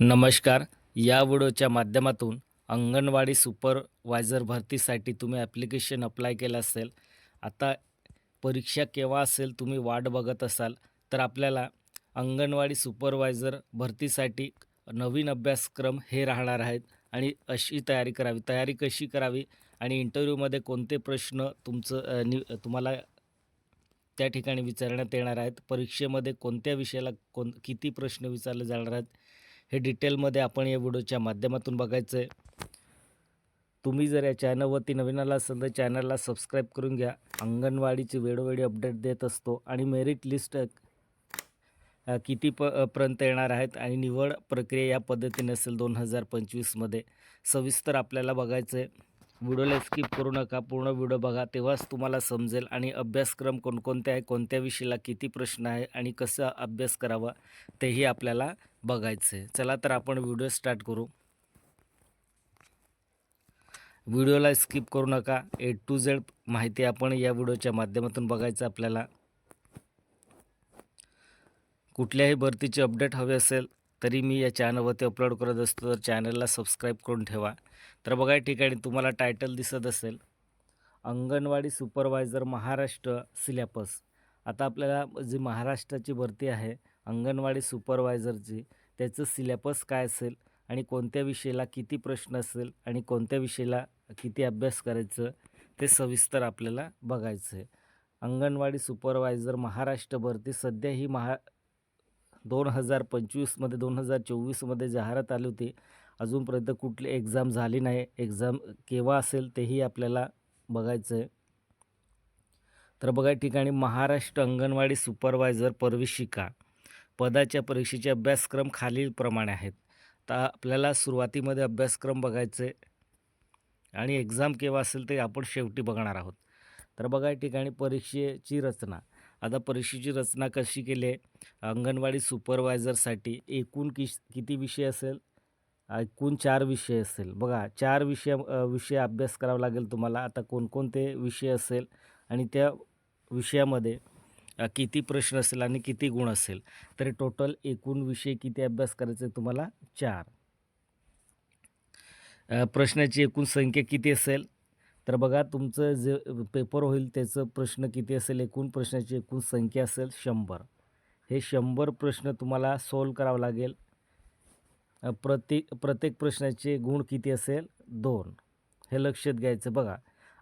नमस्कार. या व्हिडिओच्या माध्यमातून अंगणवाडी सुपरवायझर भरतीसाठी तुम्ही ॲप्लिकेशन अप्लाय केलं असेल आता परीक्षा केव्हा असेल तुम्ही वाट बघत असाल तर आपल्याला अंगणवाडी सुपरवायझर भरतीसाठी नवीन अभ्यासक्रम हे राहणार आहेत आणि अशी तयारी करावी. तयारी कशी करावी आणि इंटरव्ह्यूमध्ये कोणते प्रश्न तुमचं नि तुम्हाला त्या ठिकाणी विचारण्यात येणार आहेत. परीक्षेमध्ये कोणत्या विषयाला कोण किती प्रश्न विचारले जाणार आहेत. हे डिटेलमध्ये आपण या व्हिडिओच्या माध्यमातून बघायचं आहे तुम्ही जर या चॅनलवरती नवीन आला असाल तर चॅनलला सबस्क्राईब करून घ्या. अंगणवाडीची वेळोवेळी अपडेट देत असतो आणि मेरिट लिस्ट किती प पर्यंत येणार आहेत आणि निवड प्रक्रिया या पद्धतीने असेल दोन हजार पंचवीसमध्ये. सविस्तर आपल्याला बघायचं आहे व्हिडिओला स्किप करू नका पूर्ण व्हिडिओ बघा तेव्हाच तुम्हाला समजेल आणि अभ्यासक्रम कोणकोणते आहे कोणत्या विषयाला किती प्रश्न आहे आणि कसा अभ्यास करावा तेही आपल्याला बघायचं आहे. चला तर आपण व्हिडिओ स्टार्ट करू. व्हिडिओला स्किप करू नका. ए टू झेड माहिती आपण या व्हिडिओच्या माध्यमातून बघायचं आपल्याला. कुठल्याही भरतीचे अपडेट हवे असेल तरी मी या चॅनलवरती अपलोड करत असतो तर चॅनलला सबस्क्राईब करून ठेवा. तर बघा या ठिकाणी तुम्हाला टायटल दिसत असेल. अंगणवाडी सुपरवायझर महाराष्ट्र सिलॅपस आता आपल्याला जी महाराष्ट्राची भरती आहे अंगणवाडी सुपरवायझरची त्याचं सिलॅपस काय असेल आणि कोणत्या विषयाला किती प्रश्न असेल आणि कोणत्या विषयाला किती अभ्यास करायचं ते सविस्तर आपल्याला बघायचं आहे. अंगणवाडी सुपरवायझर महाराष्ट्र भरती सध्या ही महा दोन हजार पंचवीसमध्ये दोन हजार चोवीसमध्ये जाहिरात आली होती अजूनपर्यंत कुठली एक्झाम झाली नाही. एक्झाम केव्हा असेल तेही आपल्याला बघायचं आहे तर बघा या ठिकाणी महाराष्ट्र अंगणवाडी सुपरवायझर प्रवेशिका. पदाच्या परीक्षेचे अभ्यासक्रम खालीलप्रमाणे आहेत. तर आपल्याला सुरुवातीमध्ये अभ्यासक्रम बघायचे आहे आणि एक्झाम केव्हा असेल ते आपण शेवटी बघणार आहोत. तर बघा या ठिकाणी परीक्षेची रचना. आता परीक्षेची रचना कशी केली आहे? अंगणवाडी सुपरवायझरसाठी एकूण किश किती विषय असेल? एकूण चार विषय असेल. बघा चार विषय विषय अभ्यास करावा लागेल तुम्हाला. आता कोणकोणते विषय असेल आणि त्या विषयामध्ये किती प्रश्न असेल आणि किती गुण असेल. तरी टोटल एकूण विषय किती अभ्यास करायचे तुम्हाला? चार. प्रश्नाची एकूण संख्या किती असेल? तर बघा तुमचं जे पेपर होईल त्याचं प्रश्न किती असेल? एकूण प्रश्नाची एकूण संख्या असेल शंभर. हे शंभर प्रश्न तुम्हाला सॉल्व करावं लागेल. प्रत्येक प्रत्येक प्रश्नाचे गुण किती असेल? दोन. हे लक्षात घ्यायचं बघा.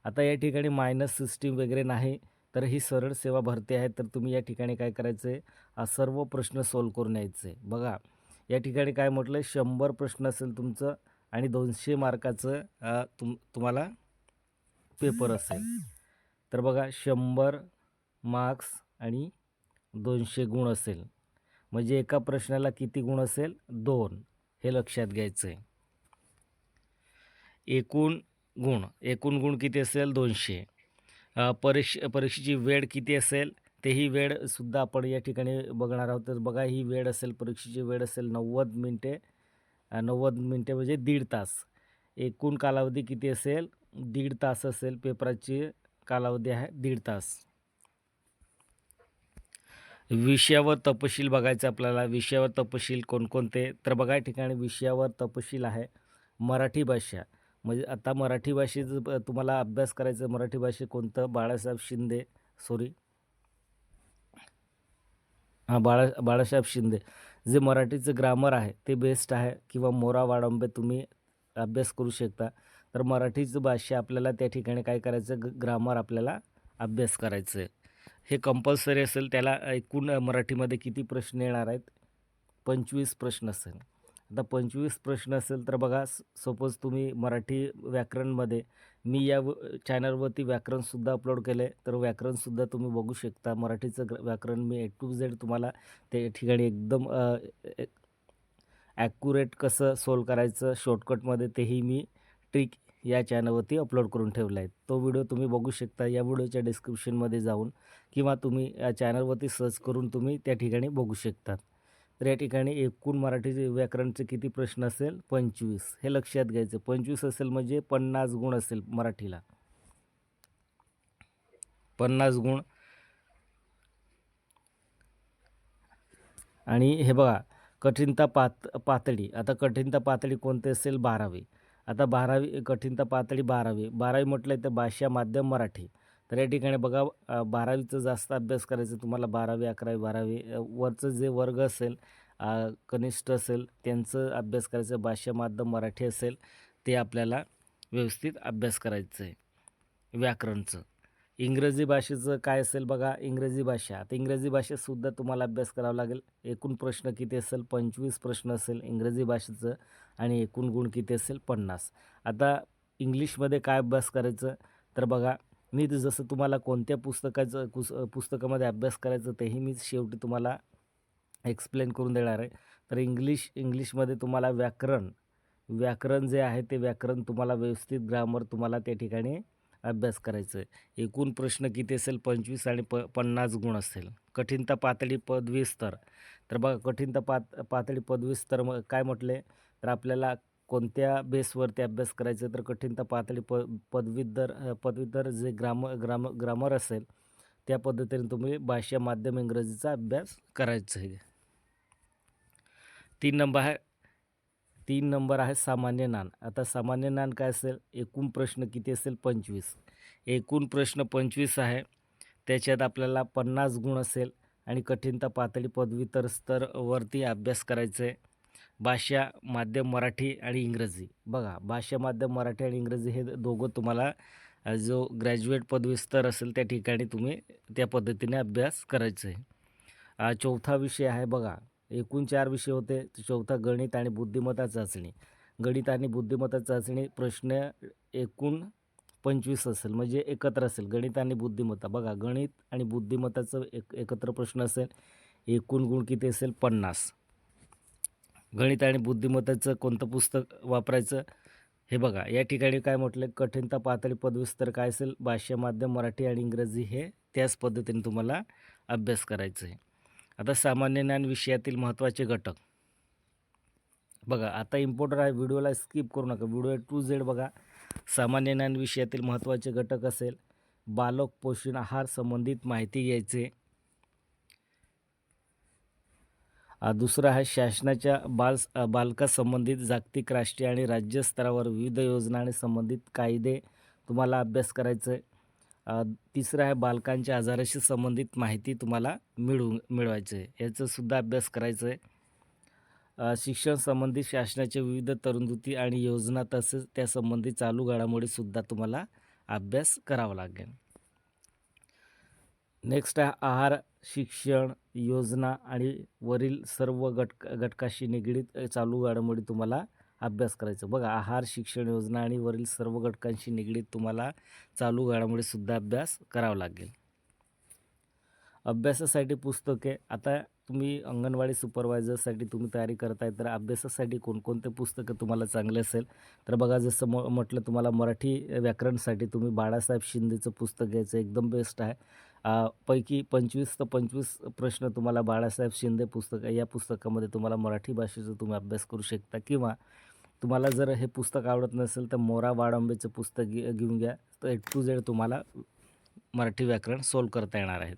आता या ठिकाणी मायनस सिस्टीम वगैरे नाही तर ही सरळ सेवा भरती आहे तर तुम्ही या ठिकाणी काय करायचं आहे हा सर्व प्रश्न सॉल्व करून यायचे बघा या ठिकाणी काय म्हटलं शंभर प्रश्न असेल तुमचं आणि दोनशे मार्काचं तुम तुम्हाला पेपर असेल. तर बघा शंभर मार्क्स आणि दोनशे गुण असेल. म्हणजे एका प्रश्नाला किती गुण असेल? दोन. हे लक्षात घ्यायचं आहे एकूण गुण. एकूण गुण किती असेल? दोनशे. परीक्ष परीक्षेची वेळ किती असेल? तेही वेळसुद्धा आपण या ठिकाणी बघणार आहोत. तर बघा ही वेळ असेल परीक्षेची वेळ असेल नव्वद मिनटे. नव्वद मिनटे म्हणजे दीड तास. एकूण कालावधी किती असेल? दीड तास असेल पेपराची कालावधी आहे दीड तास. विषयावर तपशील बघायचं आपल्याला. विषयावर तपशील कोणकोणते? तर बघा ठिकाणी विषयावर तपशील आहे मराठी भाषा. म्हणजे आता मराठी भाषेचं तुम्हाला अभ्यास करायचं मराठी भाषे कोणतं? बाळासाहेब शिंदे. सॉरी हां बाळा बाळासाहेब शिंदे. जे मराठीचं ग्रामर आहे ते बेस्ट आहे. किंवा मोरा वाडंबे तुम्ही अभ्यास करू शकता. तर मराठीच भाषा आपल्याला त्या ठिकाणी काय करायचं? ग ग्रामर आपल्याला अभ्यास करायचं आहे हे कंपल्सरी असेल त्याला एकूण मराठीमध्ये किती प्रश्न येणार आहेत? पंचवीस प्रश्न असेल. आता पंचवीस प्रश्न असेल तर बघा सपोज तुम्ही मराठी व्याकरणमध्ये मी या व चॅनलवरती व्याकरणसुद्धा अपलोड केलं आहे तर व्याकरणसुद्धा तुम्ही बघू शकता. मराठीचं व्याकरण मी ए टू झेड तुम्हाला त्या ठिकाणी एकदम ॲक्युरेट कसं सोल्व करायचं शॉर्टकटमध्ये तेही मी ट्रिक या चॅनलवरती अपलोड करून ठेवला आहे तो व्हिडिओ तुम्ही बघू शकता. या व्हिडिओच्या डिस्क्रिप्शनमध्ये जाऊन किंवा तुम्ही या चॅनलवरती सर्च करून तुम्ही त्या ठिकाणी बघू शकतात. तर या ठिकाणी एकूण मराठीचे व्याकरणचे किती प्रश्न असेल? पंचवीस. हे लक्षात घ्यायचं. पंचवीस असेल म्हणजे पन्नास गुण असेल मराठीला. पन्नास गुण. आणि हे बघा कठीणता पात पातळी. आता कठीणता पातळी कोणती असेल? बारावी. आता बारावी कठीणता पातळी बारावी. बारावी म्हटलं तर भाषा माध्यम मराठी. तर या ठिकाणी बघा बारावीचं जास्त अभ्यास करायचं तुम्हाला बारावी अकरावी बारावी वरचं जे वर्ग असेल कनिष्ठ असेल त्यांचं अभ्यास करायचं भाषा माध्यम मराठी असेल ते आपल्याला व्यवस्थित अभ्यास करायचं आहे. व्याकरणचं. इंग्रजी भाषेचं काय असेल बघा इंग्रजी भाषा. आता इंग्रजी भाषेतसुद्धा तुम्हाला अभ्यास करावा लागेल. एकूण प्रश्न किती असेल? पंचवीस प्रश्न असेल इंग्रजी भाषेचं आणि एकूण गुण किती असेल? पन्नास. आता इंग्लिशमध्ये काय अभ्यास करायचं? तर बघा मी जसं तुम्हाला कोणत्या पुस्तकाचं पुस पुस्तकामध्ये अभ्यास करायचं तेही मी शेवटी तुम्हाला एक्सप्लेन करून देणार आहे. तर इंग्लिश इंग्लिशमध्ये तुम्हाला व्याकरण व्याकरण जे आहे ते व्याकरण तुम्हाला व्यवस्थित ग्रामर तुम्हाला त्या ठिकाणी अभ्यास करायचं. आहे एकूण प्रश्न किती असेल? पंचवीस आणि प पन्नास गुण असेल. कठीणता पातळी पदवी स्तर तर. बघा कठीणता पात पातळी पदवी स्तर काय म्हटले? तर आपल्याला कोणत्या बेसवरती अभ्यास करायचा? तर कठीणता पातळी प पदवीधर पदवीधर जे ग्राम ग्राम ग्रामर असेल त्या पद्धतीने तुम्ही भाषा माध्यम इंग्रजीचा अभ्यास करायचा आहे. तीन नंबर आहे तीन नंबर आहे सामान्य ज्ञान आता सामान्य ज्ञान काय असेल? एकूण प्रश्न किती असेल? पंचवीस. एकूण प्रश्न पंचवीस आहे. त्याच्यात आपल्याला पन्नास गुण असेल आणि कठीणता पातळी पदवीतर स्तरवरती अभ्यास करायचं आहे भाषा माध्यम मराठी आणि इंग्रजी. बघा भाषा माध्यम मराठी आणि इंग्रजी हे दोघं तुम्हाला जो ग्रॅज्युएट पदवीस्तर असेल त्या ठिकाणी तुम्ही त्या पद्धतीने अभ्यास करायचं आहे चौथा विषय आहे बघा. एकूण चार विषय होते. चौथा गणित आणि बुद्धिमत्ता चाचणी गणित आणि बुद्धिमत्ता चाचणी प्रश्न एकूण पंचवीस असेल म्हणजे एकत्र असेल. गणित आणि बुद्धिमत्ता. बघा गणित आणि बुद्धिमत्ताचं एक एकत्र प्रश्न असेल एकूण गुण किती असेल? पन्नास. गणित आणि बुद्धिमत्ताचं कोणतं पुस्तक वापरायचं? हे बघा या ठिकाणी काय म्हटलं? कठीणता पातळी पदवीस्तर काय असेल? भाषा माध्यम मराठी आणि इंग्रजी हे त्याच पद्धतीने तुम्हाला अभ्यास करायचं आहे. आता सामान्य ज्ञान विषयातील महत्त्वाचे घटक. बघा आता इम्पोर्टर आहे व्हिडिओला स्किप करू नका. व्हिडिओ टू झेड बघा. सामान्य ज्ञान विषयातील महत्त्वाचे घटक असेल. बालक पोषण आहार संबंधित माहिती घ्यायचे. दुसरा दुसरं आहे शासनाच्या बाल बालकासंबंधित जागतिक राष्ट्रीय आणि राज्य स्तरावर विविध योजना आणि संबंधित कायदे तुम्हाला अभ्यास करायचं. आहे तिसरं आहे बालकांच्या आजाराशी संबंधित माहिती तुम्हाला मिळू मिळवायचं आहे याचासुद्धा अभ्यास करायचं आहे शिक्षण संबंधित शासनाच्या विविध तरतुदी आणि योजना तसेच त्यासंबंधी चालू घडामोडीसुद्धा तुम्हाला अभ्यास करावा लागेल. नेक्स्ट आहे आहार शिक्षण योजना आणि वरील सर्व घटक घटकाशी निगडीत चालू घडामोडी तुम्हाला अभ्यास करायचं. बघा आहार शिक्षण योजना आणि वरील सर्व घटकांशी निगडीत तुम्हाला चालू घडामोडीसुद्धा अभ्यास करावा लागेल. अभ्यासासाठी पुस्तके. आता तुम्ही अंगणवाडी सुपरवायझरसाठी तुम्ही तयारी करताय तर अभ्यासासाठी कोणकोणते पुस्तकं तुम्हाला चांगले असेल? तर बघा जसं म म्हटलं तुम्हाला मराठी व्याकरणसाठी तुम्ही बाळासाहेब शिंदेचं पुस्तक घ्यायचं एकदम बेस्ट आहे. पैकी पंचवीस तर पंचवीस प्रश्न तुम्हाला बाळासाहेब शिंदे पुस्तक आहे या पुस्तकामध्ये तुम्हाला मराठी भाषेचा तुम्ही अभ्यास करू शकता किंवा तुम्हाला जर हे पुस्तक आवडत नसेल तर मोरा वाडंबेचं पुस्तक घे घेऊन घ्या. तर एट टू झेड तुम्हाला मराठी व्याकरण सोल्व करता येणार आहे.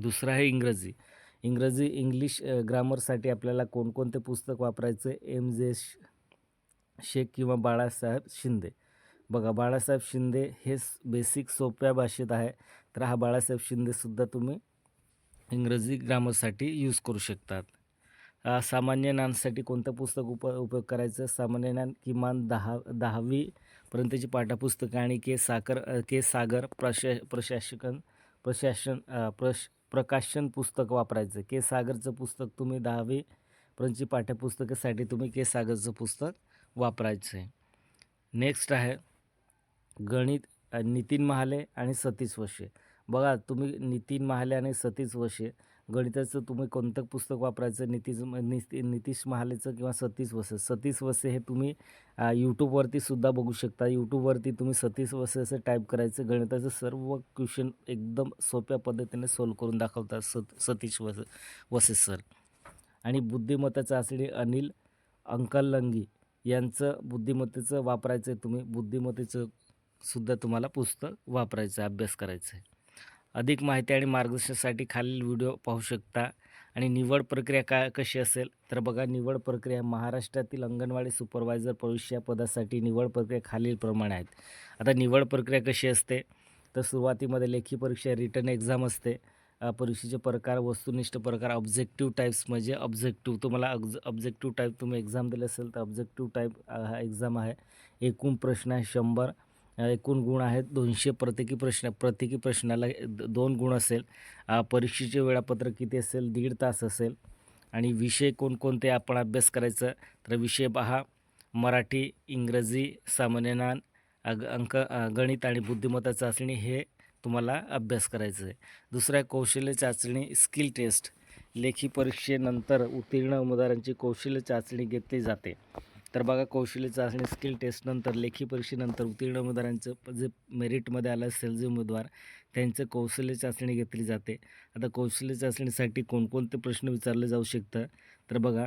दुसरं आहे इंग्रजी. इंग्रजी इंग्लिश ग्रामरसाठी आपल्याला कोणकोणते पुस्तक वापरायचं? एम जे शेख किंवा बाळासाहेब शिंदे. बघा बाळासाहेब शिंदे हे बेसिक सोप्या भाषेत आहे. तर हा बाळासाहेब शिंदेसुद्धा तुम्ही इंग्रजी ग्रामरसाठी यूज करू शकतात. सामान्य ज्ञानसाठी कोणतं पुस्तक उप उपयोग करायचं? सामान्य ज्ञान किमान दहा दहावीपर्यंतची पाठ्यपुस्तकं आणि के साकर के सागर प्रशा प्रशासकन प्रशासन प्रश प्रकाशन पुस्तक वापरायचं. के सागरचं पुस्तक तुम्ही दहावीपर्यंतची पाठ्यपुस्तकासाठी तुम्ही के सागरचं पुस्तक वापरायचं आहे नेक्स्ट आहे गणित नितीन महाले आणि सतीश वशे बघा तुम्ही नितीन महाले आणि सतीश वशे गणिताचं तुम्ही कोणतं पुस्तक वापरायचं? नितीश निती नितीश महालेचं किंवा सतीश वसे सतीश वसे हे तुम्ही यूट्यूबवरती सुद्धा बघू शकता. यूट्यूबवरती तुम्ही सतीश वसे असं टाईप करायचं गणिताचं सर्व क्वेश्चन एकदम सोप्या पद्धतीने सोल्व करून दाखवतात सत सतीश वसे वसे सर आणि बुद्धिमत्ता चाचणी अनिल अंकलंगी यांचं बुद्धिमत्तेचं वापरायचं आहे तुम्ही. बुद्धिमत्तेचं सुद्धा तुम्हाला पुस्तक वापरायचं आहे अभ्यास करायचा आहे अधिक माहिती आणि मार्गदर्शनासाठी खालील व्हिडिओ पाहू शकता. आणि निवड प्रक्रिया काय कशी असेल? तर बघा निवड प्रक्रिया महाराष्ट्रातील अंगणवाडी सुपरवायझर प्रवेश या पदासाठी निवड प्रक्रिया खालीलप्रमाणे आहेत. आता निवड प्रक्रिया कशी असते? तर सुरुवातीमध्ये लेखी परीक्षा रिटर्न एक्झाम असते. परीक्षेचे प्रकार वस्तुनिष्ठ प्रकार ऑब्जेक्टिव्ह टाईप्स म्हणजे ऑब्जेक्टिव्ह. तुम्हाला अब्ज ऑब्जेक्टिव्ह टाईप तुम्ही एक्झाम दिले असेल तर ऑब्जेक्टिव्ह टाईप हा एक्झाम आहे. एकूण प्रश्न आहे शंभर. एकूण गुण आहेत. दोनशे प्रत्येकी प्रश्न प्रत्येकी प्रश्नाला द- दोन गुण असेल. परीक्षेचे वेळापत्रक किती असेल? दीड तास असेल. आणि विषय कोणकोणते आपण अभ्यास करायचं? तर विषय पहा. मराठी इंग्रजी सामान्य ज्ञान अग अंक गणित आणि बुद्धिमत्ता चाचणी हे तुम्हाला अभ्यास करायचं आहे दुसरं आहे कौशल्य चाचणी स्किल टेस्ट. लेखी परीक्षेनंतर उत्तीर्ण उमेदवारांची कौशल्य चाचणी घेतली जाते. तर बघा कौशल्य चाचणी स्किल टेस्टनंतर लेखी परीक्षेनंतर उत्तीर्ण उमेदवारांचं जे मेरिटमध्ये आलं असेल जे उमेदवार त्यांचं कौशल्य चाचणी घेतली जाते. आता कौशल्य चाचणीसाठी कोणकोणते प्रश्न विचारले जाऊ शकतं तर बघा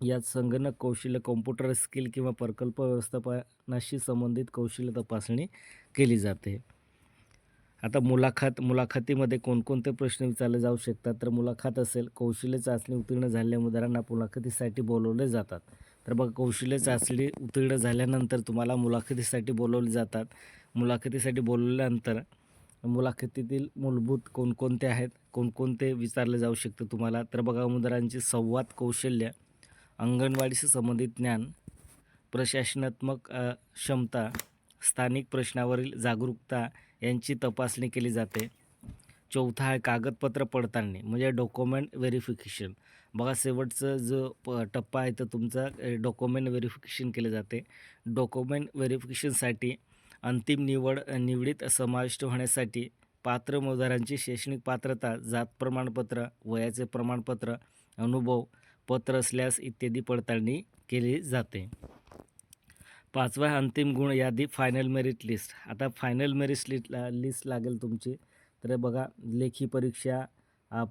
यात संगणक कौशल्य कॉम्प्युटर स्किल किंवा प्रकल्प व्यवस्थापनाशी संबंधित कौशल्य तपासणी केली जाते. आता मुलाखत मुलाखतीमध्ये कोणकोणते प्रश्न विचारले जाऊ शकतात? तर मुलाखत असेल कौशल्य चाचणी उत्तीर्ण झालेल्या उमेदवारांना मुलाखतीसाठी बोलवले जातात. तर बघा कौशल्य चाचणी उत्तीर्ण झाल्यानंतर तुम्हाला मुलाखतीसाठी बोलवले जातात. मुलाखतीसाठी बोलवल्यानंतर मुलाखतीतील मूलभूत कोणकोणते आहेत कोणकोणते विचारले जाऊ शकतं तुम्हाला? तर बघा उमेदवारांची संवाद कौशल्य अंगणवाडीशी संबंधित ज्ञान प्रशासनात्मक क्षमता स्थानिक प्रश्नावरील जागरूकता यांची तपासणी केली जाते. चौथा आहे कागदपत्र पडताळणी म्हणजे डॉक्युमेंट व्हेरिफिकेशन. बघा शेवटचं जो प टप्पा आहे तर तुमचा डॉक्युमेंट व्हेरिफिकेशन केले जाते. डॉक्युमेंट व्हेरिफिकेशनसाठी अंतिम निवड निवडीत समाविष्ट होण्यासाठी पात्र मतदारांची शैक्षणिक पात्रता जात प्रमाणपत्र वयाचे प्रमाणपत्र अनुभव पत्र असल्यास इत्यादी पडताळणी केली जाते. पाचवा अंतिम गुण यादी फायनल मेरिट लिस्ट. आता फायनल मेरिट लिस्ट लिस्ट लागेल तुमची. तर बघा लेखी परीक्षा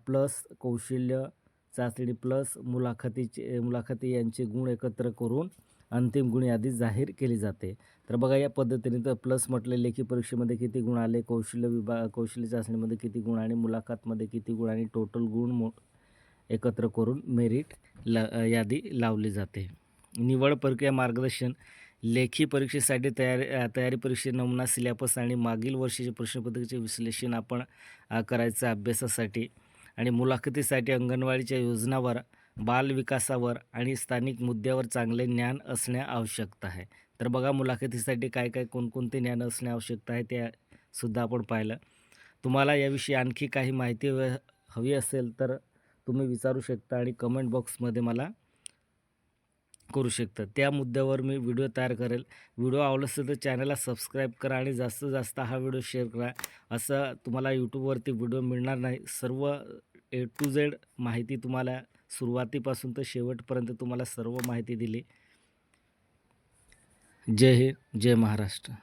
प्लस कौशल्य चाचणी प्लस मुलाखतीचे मुलाखती यांचे गुण एकत्र करून अंतिम गुण यादी जाहीर केली जाते. तर बघा या पद्धतीने तर प्लस म्हटले लेखी परीक्षेमध्ये किती गुण आले कौशल्य विभाग कौशल्य चाचणीमध्ये किती गुण आणि मुलाखतमध्ये किती गुण आणि टोटल गुण मो एकत्र करून मेरिट ला यादी लावली जाते. निवड प्रक्रिया मार्गदर्शन लेखी परीक्षेसाठी तयारी तयारी परीक्षे नमुना सिलेबस आणि मागील वर्षीचे प्रश्नपत्रिकेचे विश्लेषण आपण करायचं अभ्यासासाठी. आणि मुलाखतीसाठी अंगणवाडीच्या योजनावर बालविकासावर आणि स्थानिक मुद्द्यावर चांगले ज्ञान असणे आवश्यकता आहे. तर बघा मुलाखतीसाठी काय काय कोणकोणते ज्ञान असणे आवश्यकता आहे ते सुद्धा आपण पाहिलं. तुम्हाला याविषयी आणखी काही माहिती हवी असेल तर तुम्ही विचारू शकता आणि कमेंट बॉक्समध्ये मला करू शकतं. त्या मुद्द्यावर मी व्हिडिओ तयार करेल. व्हिडिओ आवडला असेल तर चॅनलला सबस्क्राईब करा आणि जास्तीत जास्त हा व्हिडिओ शेअर करा. असं तुम्हाला यूट्यूबवरती व्हिडिओ मिळणार नाही. सर्व ए टू झेड माहिती तुम्हाला सुरुवातीपासून तर शेवटपर्यंत तुम्हाला सर्व माहिती दिली. जय हिंद जय महाराष्ट्र.